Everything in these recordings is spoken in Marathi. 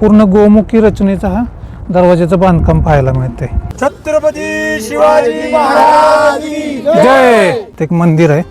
पूर्ण गोमुखी रचनेचा हा दरवाजाचं बांधकाम पाहायला मिळते छत्रपती शिवाजी महाराज की जय! ते एक मंदिर आहे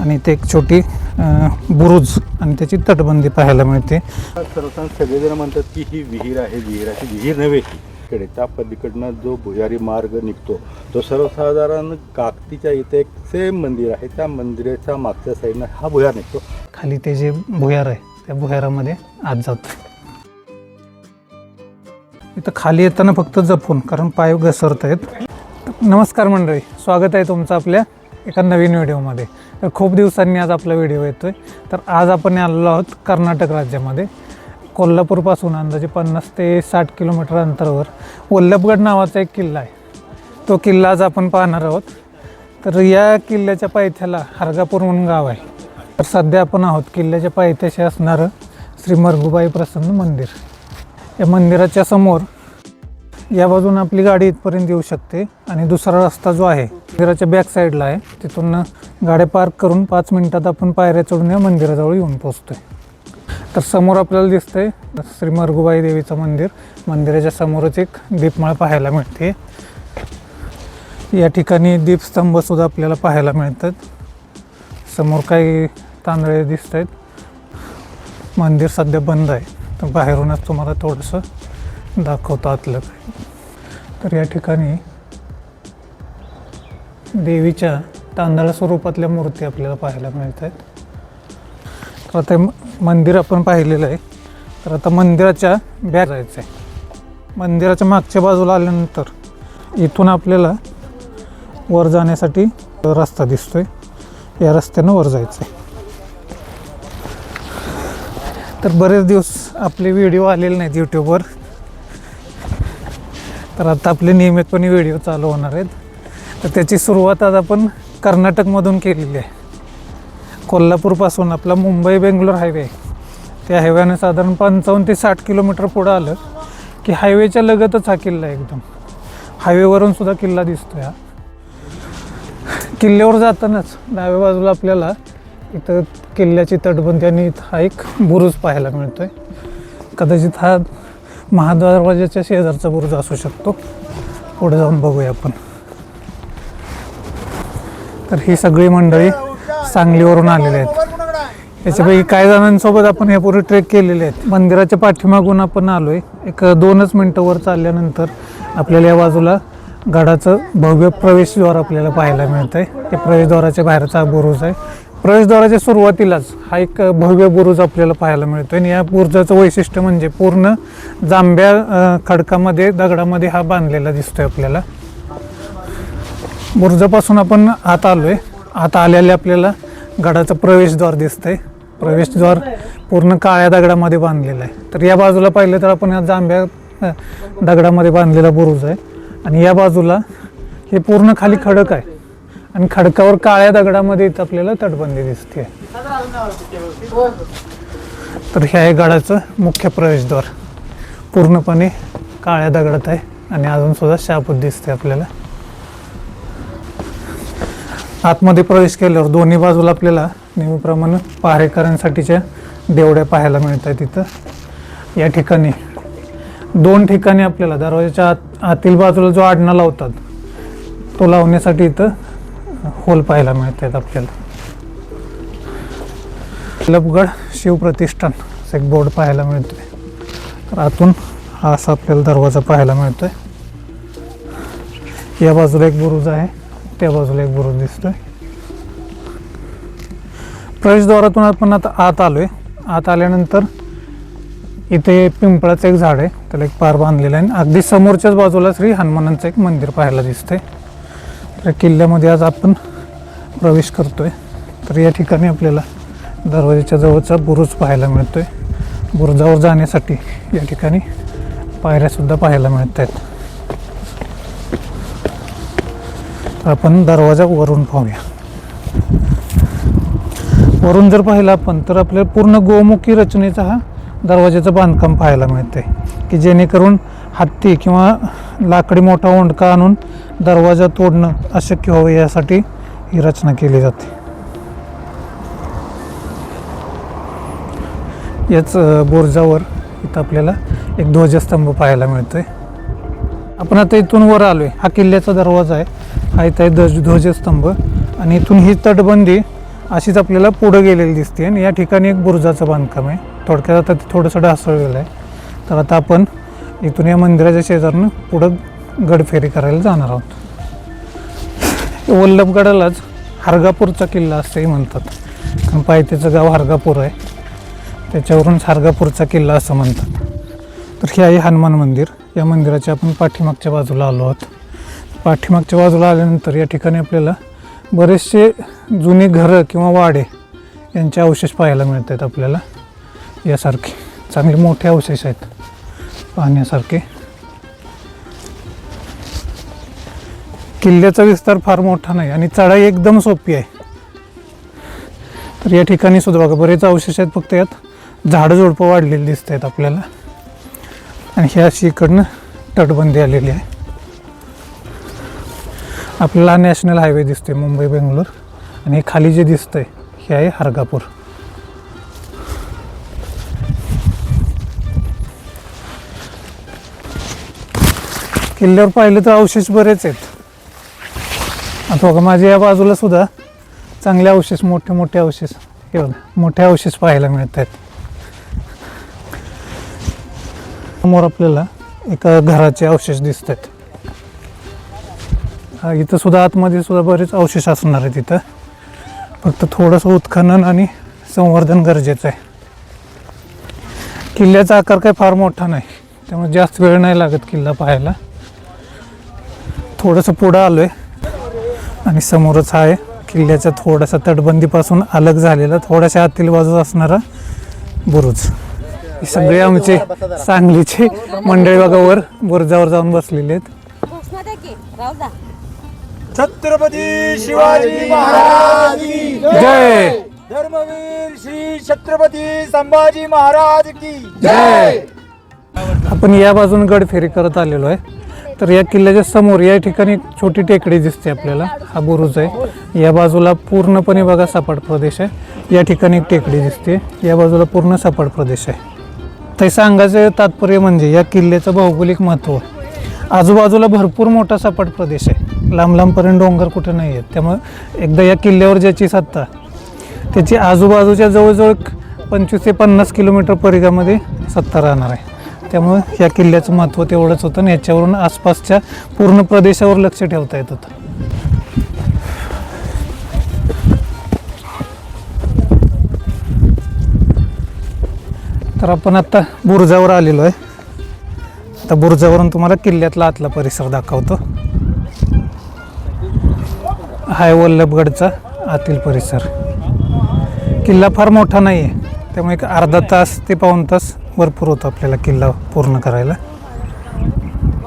आणि ते एक छोटी अं, बुरुज आणि त्याची तटबंदी पाहायला मिळते. सर्वसाधारण सगळेजण म्हणतात की ही विहीर आहे विहीर नव्हे. ही कडे त्या पलीकडनं जो भुयारी मार्ग निघतो तो सर्वसाधारण काकतीच्या इथे एक सेम मंदिर आहे. त्या मंदिराच्या मागच्या साईडनं हा भुयार निघतो. खाली ते जे भुयार आहे त्या भुयारामध्ये आत जातो इथं खाली येताना फक्त जपून कारण पाय घसरत आहेत. नमस्कार मंडळी स्वागत आहे तुमचं आपल्या एका नवीन व्हिडिओमध्ये. तर खूप दिवसांनी आज आपला व्हिडिओ येतो आहे तर आज आपण आलेलो आहोत कर्नाटक राज्यामध्ये. कोल्हापूरपासून अंदाजे पन्नास ते साठ किलोमीटर अंतरावर वल्लभगड नावाचा एक किल्ला आहे. तो किल्ला आज आपण पाहणार आहोत. तर या किल्ल्याच्या पायथ्याला हरगापूर म्हणून गाव आहे. तर सध्या आपण आहोत किल्ल्याच्या पायथ्याशी असणारं श्री मरगुबाई प्रसन्न मंदिर. या मंदिराच्या समोर या बाजून आपली गाडी इथपर्यंत येऊ शकते आणि दुसरा रस्ता जो आहे मंदिराच्या बॅक साईडला आहे तिथून गाड्या पार्क करून पाच मिनिटात आपण पायऱ्या चढून या मंदिराजवळ येऊन पोहोचतोय. तर समोर आपल्याला दिसतंय श्री मरगुबाई देवीचं मंदिर. मंदिराच्या समोरच एक दीपमाळ पाहायला मिळते. या ठिकाणी दीपस्तंभ सुद्धा आपल्याला पाहायला मिळतात. समोर काही तांदळे दिसत आहेत मंदिर सध्या बंद आहे. तर बाहेरूनच तुम्हाला थोडंसं दाखवतो आतलं काही तर या ठिकाणी देवीच्या तांदळा स्वरूपातल्या मूर्ती आपल्याला पाहायला मिळत आहेत तर आता मंदिर आपण पाहिलेलं आहे. तर आता मंदिराच्या बॅग जायचं आहे. मंदिराच्या मागच्या बाजूला आल्यानंतर इथून आपल्याला वर जाण्यासाठी रस्ता दिसतोय. या रस्त्यानं वर जायचं आहे तर बरेच दिवस आपले व्हिडिओ आलेले नाहीत यूट्यूबवर तर आता आपले नियमितपणे व्हिडिओ चालू होणार आहेत. तर त्याची सुरुवात आज आपण कर्नाटकमधून केलेली आहे. कोल्हापूरपासून आपला मुंबई बेंगलोर हायवे. त्या हायवेनं साधारण पंचावन्न ते साठ किलोमीटर पुढं आलं की हायवेच्या लगतच हा किल्ला आहे एकदम. हायवेवरून सुद्धा किल्ला दिसतो हा. किल्ल्यावर जातानाच डाव्या बाजूला आपल्याला इथं किल्ल्याची तटबंदी आणि इथं हा एक बुरुज पाहायला मिळतोय. कदाचित हा महादरवाजाच्या शेजारचा बुरुज असू शकतो. पुढे जाऊन बघूया आपण. तर ही सगळी मंडळी सांगलीवरून आलेली आहेत. याच्यापैकी काही जणांसोबत आपण यापूर्वी ट्रेक केलेले आहेत. मंदिराच्या पाठीमागून आपण आलोय. एक दोनच मिनटं वर चालल्यानंतर आपल्याला या बाजूला गडाचं भव्य प्रवेशद्वार आपल्याला पाहायला मिळतं आहे त्या प्रवेशद्वाराच्या बाहेरचा हा बुरुज आहे. प्रवेशद्वाराच्या सुरुवातीलाच हा एक भव्य बुरुज आपल्याला पाहायला मिळतो आणि या बुरुजाचं वैशिष्ट्य म्हणजे पूर्ण जांभ्या खडकामध्ये दगडामध्ये हा बांधलेला दिसतोय आपल्याला. बुरुजापासून आपण आत आलोय. आत आलेले आपल्याला गडाचं प्रवेशद्वार दिसतंय. प्रवेशद्वार पूर्ण काळ्या दगडामध्ये बांधलेलं आहे. तर या बाजूला पाहिलं तर आपण या जांभ्या दगडामध्ये बांधलेला बुरुज आहे. आणि या बाजूला हे पूर्ण खाली खडक आहे. आणि खडकावर काळ्या दगडामध्ये इथं आपल्याला तटबंदी दिसते तर ह्या आहे गडाचं मुख्य प्रवेशद्वार. पूर्णपणे काळ्या दगडात आहे आणि अजून सुद्धा शापूत दिसते आपल्याला. आतमध्ये प्रवेश केल्यावर दोन्ही बाजूला आपल्याला नेहमीप्रमाणे पहारेकरांसाठीच्या देवड्या पाहायला मिळत आहेत तिथं या ठिकाणी दोन ठिकाणी आपल्याला दरवाजाच्या आत आतील बाजूला जो आडणा लावतात तो लावण्यासाठी इथं होल पाहायला मिळत आहेत आपल्याला लपगड शिवप्रतिष्ठान असं एक बोर्ड पाहायला मिळतोय. तर आतून हा असा आपल्याला दरवाजा पाहायला मिळतोय. या बाजूला एक बुरुज आहे. त्या बाजूला एक बुरुज दिसतोय. प्रवेशद्वारातून आपण आता आत आलोय. आत आल्यानंतर इथे पिंपळाचं एक झाड आहे. त्याला एक पार बांधलेला आहे. आणि अगदी समोरच्याच बाजूला श्री हनुमानांचं एक मंदिर पाहायला दिसतंय. तर किल्ल्यामध्ये आज आपण प्रवेश करतो आहे तर या ठिकाणी आपल्याला दरवाजाच्या जवळचा बुरुज पाहायला मिळतो आहे बुरुजावर जाण्यासाठी या ठिकाणी पायऱ्यासुद्धा पाहायला मिळत आहेत तर आपण दरवाजा वरून पाहूया. वरून जर पाहिलं आपण तर आपल्याला पूर्ण गोमुखी रचनेचा हा दरवाजाचं बांधकाम पाहायला मिळते की जेणेकरून हत्ती किंवा लाकडी मोठा ओंडका आणून दरवाजा तोडणं अशक्य व्हावं यासाठी ही रचना केली जाते. याच बोर्जावर बुरुजावर इथं आपल्याला एक ध्वजस्तंभ पाहायला मिळतोय. आपण आता इथून वर आलोय. हा किल्ल्याचा दरवाजा आहे. हा इथं आहे ध्वज ध्वजस्तंभ. आणि इथून ही तटबंदी अशीच आपल्याला पुढं गेलेली दिसते. आणि या ठिकाणी एक बुरुजाचं बांधकाम आहे. थोडक्यात आता ते थोडंसं ढासळलेलं आहे. तर आता आपण इथून या मंदिराच्या शेजारनं पुढं गडफेरी करायला जाणार आहोत. वल्लभगडालाच हरगापूरचा किल्ला असंही म्हणतात. कारण पायथ्याचं गाव हरगापूर आहे. त्याच्यावरूनच हरगापूरचा किल्ला असं म्हणतात. तर हे आहे हनुमान मंदिर. या मंदिराच्या आपण पाठीमागच्या बाजूला आलो आहोत. पाठीमागच्या बाजूला आल्यानंतर या ठिकाणी आपल्याला बरेचसे जुनी घरं किंवा वाडे यांचे अवशेष पाहायला मिळत आहेत आपल्याला. यासारखे चांगले मोठे अवशेष आहेत. पाहण्यासारखे. किल्ल्याचा विस्तार फार मोठा नाही आणि चढाई एकदम सोपी आहे. तर या ठिकाणी सुद्धा बघा बरेच अवशेष आहेत फक्त यात. झाडं झुडपं वाढलेली दिसत आहेत आपल्याला. आणि ह्या अशी इकडनं तटबंदी आलेली आहे. आपल्याला नॅशनल हायवे दिसतोय मुंबई बेंगलोर. आणि हे खाली जे दिसतंय हे आहे हरगापूर. किल्ल्यावर पाहिलं तर अवशेष बरेच आहेत. आता बघा माझ्या या बाजूला सुद्धा चांगले अवशेष मोठे मोठे अवशेष. हे बघा मोठे अवशेष पाहायला मिळत आहेत. समोर आपल्याला एका घराचे अवशेष दिसत आहेत इथं सुद्धा आतमध्ये सुद्धा बरेच अवशेष असणार आहेत इथं. फक्त थोडंसं उत्खनन आणि संवर्धन गरजेचं आहे. किल्ल्याचा आकार काही फार मोठा नाही त्यामुळे जास्त वेळ नाही लागत किल्ला पाहायला. थोडंसं पुढं आलो आहे आणि समोरच हा आहे किल्ल्याच्या थोडासा तटबंदीपासून अलग झालेला थोड्याशा आतील बाजूस असणारा बुरुज. सगळे आमचे सांगलीचे मंडळी बघा वर बुरुजावर जाऊन बसलेले आहेत. छत्रपती शिवाजी महाराज की जय! धर्मवीर श्री छत्रपती संभाजी महाराज की जय! आपण या बाजून गड फेरी करत आलेलो आहे. तर या किल्ल्याच्या समोर या ठिकाणी एक छोटी टेकडी दिसते आपल्याला. हा बुरुज आहे. या बाजूला पूर्णपणे बघा सपाट प्रदेश आहे. या ठिकाणी एक टेकडी दिसते. या बाजूला पूर्ण सपाट प्रदेश आहे. ते सांगायचं तात्पर्य म्हणजे या किल्ल्याचं भौगोलिक महत्त्व. आजूबाजूला भरपूर मोठा सपाट प्रदेश आहे. लांब लांबपर्यंत डोंगर कुठे नाही आहेत. त्यामुळे एकदा या किल्ल्यावर ज्याची सत्ता त्याची आजूबाजूच्या जवळजवळ पंचवीस ते पन्नास किलोमीटर परिघामध्ये सत्ता राहणार आहे. त्यामुळे या किल्ल्याचं महत्त्व तेवढंच होतं आणि याच्यावरून आसपासच्या पूर्ण प्रदेशावर लक्ष ठेवता येत होतं. तर आपण आत्ता बुरुजावर आलेलो आहे. आता बुरुजावरून तुम्हाला किल्ल्यातला आतला परिसर दाखवतो. हाय वल्लभगडचा आतील परिसर. किल्ला फार मोठा नाही आहे त्यामुळे एक अर्धा तास ते पाऊण तास भरपूर होतं आपल्याला किल्ला पूर्ण करायला.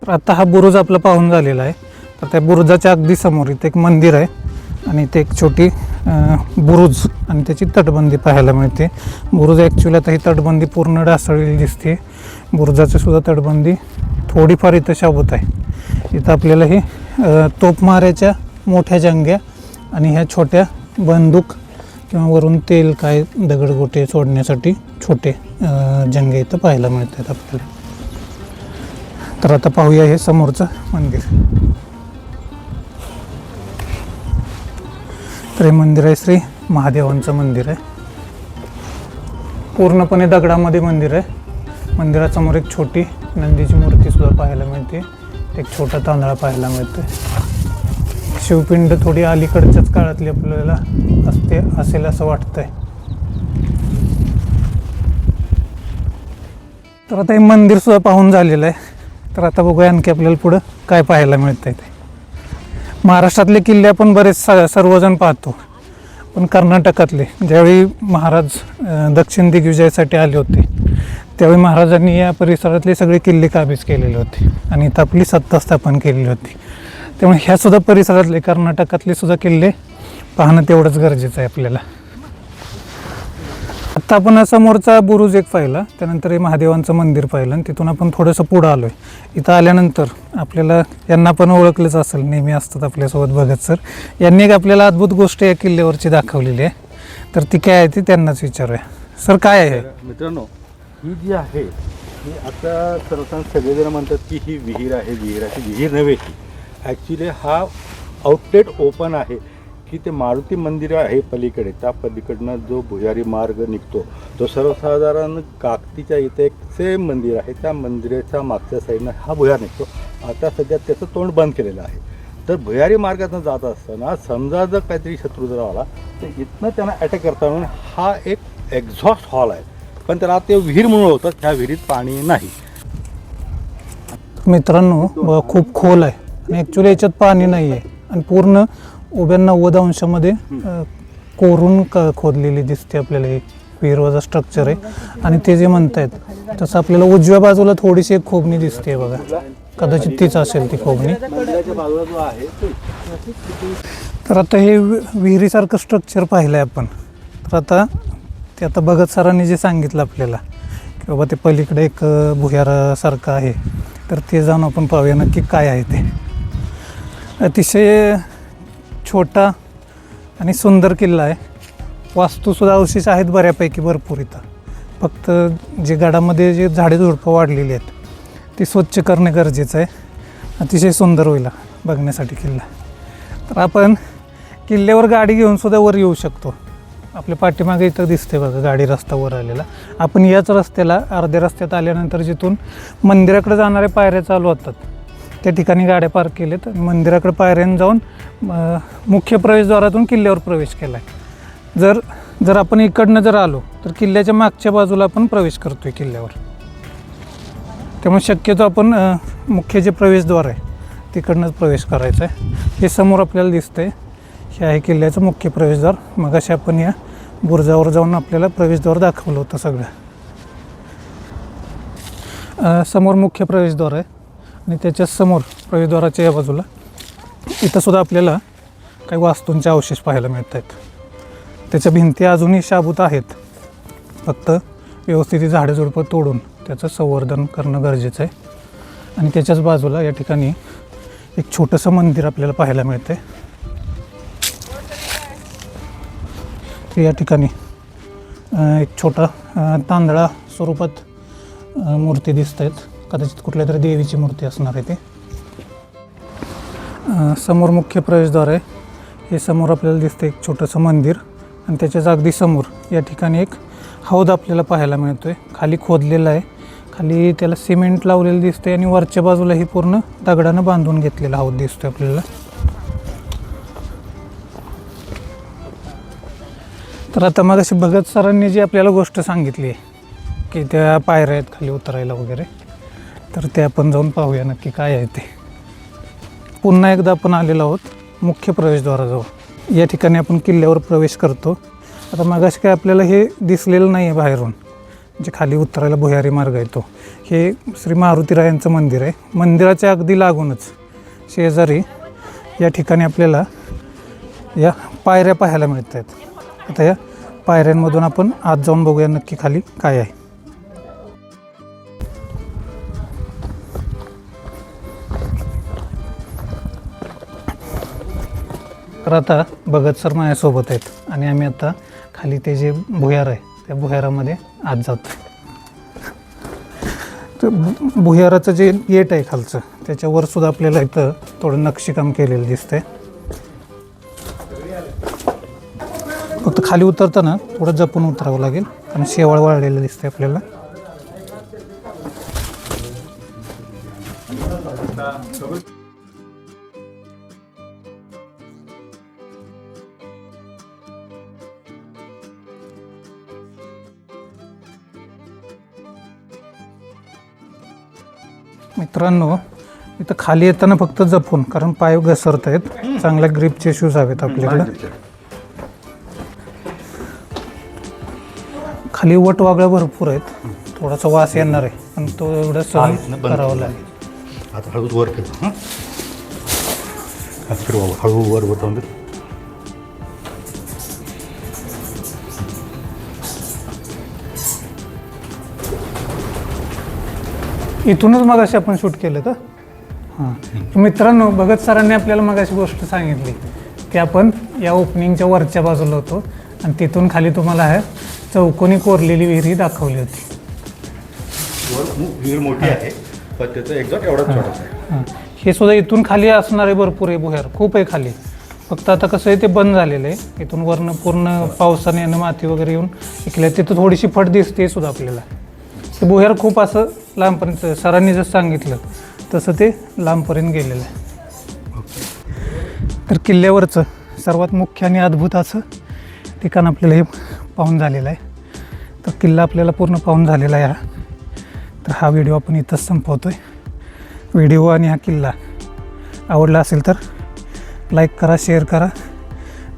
तर आता हा बुरुज आपला पाहून झालेला आहे. तर त्या बुरुजाच्या अगदी समोर इथे एक मंदिर आहे आणि इथे एक छोटी बुरुज आणि त्याची तटबंदी पाहायला मिळते. बुरुज ॲक्च्युली आता ही तटबंदी पूर्ण ढासळलेली दिसते. बुरुजाची सुद्धा तटबंदी थोडीफार इथं शाबूत आहे. इथं आपल्याला हे तोपमाऱ्याच्या मोठ्या जंग्या आणि ह्या छोट्या बंदूक किंवा वरून तेल काय दगडगोटे सोडण्यासाठी छोटे जंगे इथं पाहायला मिळतात आपल्याला. तर आता पाहूया हे समोरचं मंदिर. तर हे मंदिर आहे श्री महादेवांचं मंदिर आहे. पूर्णपणे दगडामध्ये मंदिर आहे. मंदिरासमोर एक छोटी नंदीची मूर्ती सुद्धा पाहायला मिळते. एक छोटा तांदळा पाहायला मिळतोय. शिवपिंड थोडी अलीकडच्याच काळातली आपल्याला असते असेल असं वाटतंय. तर आता हे मंदिर सुद्धा पाहून झालेलं आहे. तर आता बघूया आणखी आपल्याला पुढं काय पाहायला मिळतं ते. महाराष्ट्रातले किल्ले आपण बरेच स- सर्वजण पाहतो. पण कर्नाटकातले ज्यावेळी महाराज दक्षिण दिग्विजयासाठी आले होते त्यावेळी महाराजांनी या परिसरातले सगळे किल्ले काबीज केलेले होते आणि इथं आपली सत्ता स्थापन केलेली होती. त्यामुळे ह्यासुद्धा परिसरातले कर्नाटकातले सुद्धा किल्ले पाहणं तेवढंच गरजेचं आहे आपल्याला. आत्ता आपण समोरचा बुरुज एक पाहिला त्यानंतर हे महादेवांचं मंदिर पाहिलं आणि तिथून आपण थोडंसं पुढं आलो आहे इथं आल्यानंतर आपल्याला यांना पण ओळखलंच असेल नेहमी असतात आपल्यासोबत भगत सर यांनी एक आपल्याला अद्भुत गोष्ट या किल्ल्यावरची दाखवलेली आहे. तर ती काय आहे ती त्यांनाच विचारूया. सर काय आहे? मित्रांनो ही जी आहे ही आता सर्वसाधारण सगळेजण म्हणतात की ही विहीर आहे विहीर आहे विहीर नव्हे ही ॲक्च्युली हा आउटलेट ओपन आहे. की ते मारुती मंदिर आहे पलीकडे. त्या पलीकडनं जो भुयारी मार्ग निघतो तो सर्वसाधारण काकतीच्या इथे एक सेम मंदिर आहे. त्या मंदिराच्या मागच्या साईडनं हा भुयार निघतो. आता सध्या त्याचं तोंड बंद केलेलं आहे. तर भुयारी मार्गातून जात असताना समजा जर काहीतरी शत्रू जर आला तर इथनं त्यांना अटॅक करता म्हणून हा एक एक्झॉस्ट हॉल आहे. पण त्याला ते विहीर म्हणून होतं त्या विहिरीत पाणी नाही. मित्रांनो खूप खोल आहे. आणि ॲक्च्युली याच्यात पाणी नाही आहे आणि पूर्ण उभ्या नव्वद अंशामध्ये अ, कोरून क खोदलेली दिसते आपल्याला एक विहिरवाचा स्ट्रक्चर आहे. आणि ते जे म्हणतायत तसं आपल्याला उजव्या बाजूला थोडीशी एक खोबणी दिसते बघा. कदाचित तीच असेल ती खोबणी. मंदिराच्या बाजूला जो आहे तो तर आता हे वि- विहिरीसारखं स्ट्रक्चर पाहिलं आहे आपण. तर आता ते आता भगत सरांनी जे सांगितलं आपल्याला की बाबा ते पलीकडे एक अ, भुयारासारखं आहे. तर ते जाऊन आपण पाहूया नक्की काय आहे ते. अतिशय छोटा आणि सुंदर किल्ला आहे. वास्तूसुद्धा अवशेष आहेत बऱ्यापैकी भरपूर इथं. फक्त जे गडामध्ये जे झाडे झुडपं वाढलेली आहेत ती स्वच्छ करणे गरजेचं आहे. अतिशय सुंदर होईल बघण्यासाठी किल्ला. तर आपण किल्ल्यावर गाडी घेऊनसुद्धा वर येऊ शकतो. आपल्या पाठीमागे इथं दिसते बघा गाडी रस्ता वर आलेला. आपण याच रस्त्याला अर्ध्या रस्त्यात आल्यानंतर जिथून मंदिराकडे जाणाऱ्या पायऱ्या चालू होतात. त्या ठिकाणी गाड्या पार्क केल्यात आहेत मंदिराकडे पायऱ्यानं जाऊन मुख्य प्रवेशद्वारातून किल्ल्यावर प्रवेश केला आहे जर जर आपण इकडनं जर आलो तर किल्ल्याच्या मागच्या बाजूला आपण प्रवेश करतो आहे किल्ल्यावर. त्यामुळे शक्यतो आपण मुख्य जे प्रवेशद्वार आहे तिकडनंच प्रवेश करायचा आहे हे समोर आपल्याला दिसतंय. हे आहे किल्ल्याचं मुख्य प्रवेशद्वार. मग असे आपण या बुर्जावर जाऊन आपल्याला प्रवेशद्वार दाखवलं होतं सगळं. समोर मुख्य प्रवेशद्वार आहे. आणि त्याच्यासमोर प्रवेशद्वाराच्या या बाजूला इथंसुद्धा आपल्याला काही वास्तूंचे अवशेष पाहायला मिळत आहेत त्याच्या भिंती अजूनही शाबूत आहेत. फक्त व्यवस्थित ही झाडं झुडपं तोडून त्याचं संवर्धन करणं गरजेचं आहे. आणि त्याच्याच बाजूला या ठिकाणी एक छोटंसं मंदिर आपल्याला पाहायला मिळतं आहे तर या ठिकाणी एक छोटा तांदळा स्वरूपात मूर्ती दिसत आहेत कदाचित कुठल्या तरी देवीची मूर्ती असणार आहे ते. समोर मुख्य प्रवेशद्वार आहे. हे समोर आपल्याला दिसतं एक छोटंसं मंदिर आणि त्याच्याच अगदी समोर या ठिकाणी एक हौद आपल्याला पाहायला मिळतो आहे खाली खोदलेला आहे. खाली त्याला सिमेंट लावलेलं दिसतंय आणि वरच्या बाजूला ही पूर्ण दगडानं बांधून घेतलेला हौद दिसतोय आपल्याला. तर आता मग अशी भगत सरांनी जी आपल्याला गोष्ट सांगितली आहे की त्या पायऱ्या आहेत खाली उतरायला वगैरे तर ते आपण जाऊन पाहूया नक्की काय आहे ते. पुन्हा एकदा आपण आलेलो आहोत मुख्य प्रवेशद्वाराजवळ. या ठिकाणी आपण किल्ल्यावर प्रवेश करतो. आता मगाशी काय आपल्याला हे दिसलेलं नाही आहे बाहेरून. जे खाली उतरायला भुयारी मार्ग आहे तो. हे श्री मारुतीरायांचं मंदिर आहे. मंदिराच्या अगदी लागूनच शेजारी या ठिकाणी आपल्याला या पायऱ्या पाहायला मिळत आहेत आता या पायऱ्यांमधून आपण आत जाऊन बघूया नक्की खाली काय आहे. तर आता भगत सर माझ्यासोबत आहेत. आणि आम्ही आता खाली ते जे भुयार आहे त्या भुयारामध्ये आत जातो तर भुयाराचं जे गेट आहे खालचं त्याच्यावर सुद्धा आपल्याला इथं थोडं नक्षीकाम केलेलं दिसतंय. फक्त खाली उतरताना थोडं जपून उतरावं लागेल कारण शेवाळ वाळलेलं दिसतंय आपल्याला. मित्रांनो इथं खाली येताना फक्त जपून कारण पाय घसरत आहेत. चांगल्या ग्रीपचे शूज हवेत आपल्याकडे. खाली वट वागळ्या भरपूर आहेत. थोडासा वास येणार आहे पण तो एवढं सहन करावा लागेल. आता हळूच वर हां. फिरवा हळू वर वर इथूनच मगाशी आपण शूट केलं का? हां. मित्रांनो भगत सरांनी आपल्याला मगाशी गोष्ट सांगितली. की आपण या ओपनिंगच्या वरच्या बाजूला होतो आणि तिथून खाली तुम्हाला ह्या चौकोनी कोरलेली विहिरी दाखवली होती. विहीर मोठी आहे पण त्याचं एक्झॉट एवढाच आहे. हां. हे सुद्धा इथून खाली असणार आहे भरपूर आहे भुयार. खूप आहे खाली. फक्त आता कसं आहे ते बंद झालेलं आहे. इथून वरनं पूर्ण पावसाने आणि माती वगैरे येऊन इकल्या. तिथं थोडीशी फट दिसते सुद्धा आपल्याला. ते भुयार खूप असं लांबपर्यंत सरांनी जसं सांगितलं तसं ते लांबपर्यंत गेलेलं आहे. तर किल्ल्यावरचं सर्वात मुख्य आणि अद्भुत असं ठिकाण आपल्याला हे पाहून झालेलं आहे. तर किल्ला आपल्याला पूर्ण पाहून झालेला आहे हा. तर हा व्हिडिओ आपण इथंच संपवतो आहे व्हिडिओ आणि हा किल्ला आवडला असेल तर लाईक करा शेअर करा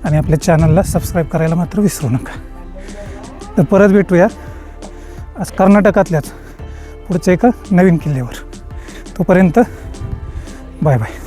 आणि आपल्या चॅनलला सबस्क्राईब करायला मात्र विसरू नका. तर परत भेटूया आज कर्नाटकातल्याच पुढच्या एका नवीन किल्ल्यावर. तोपर्यंत बाय बाय.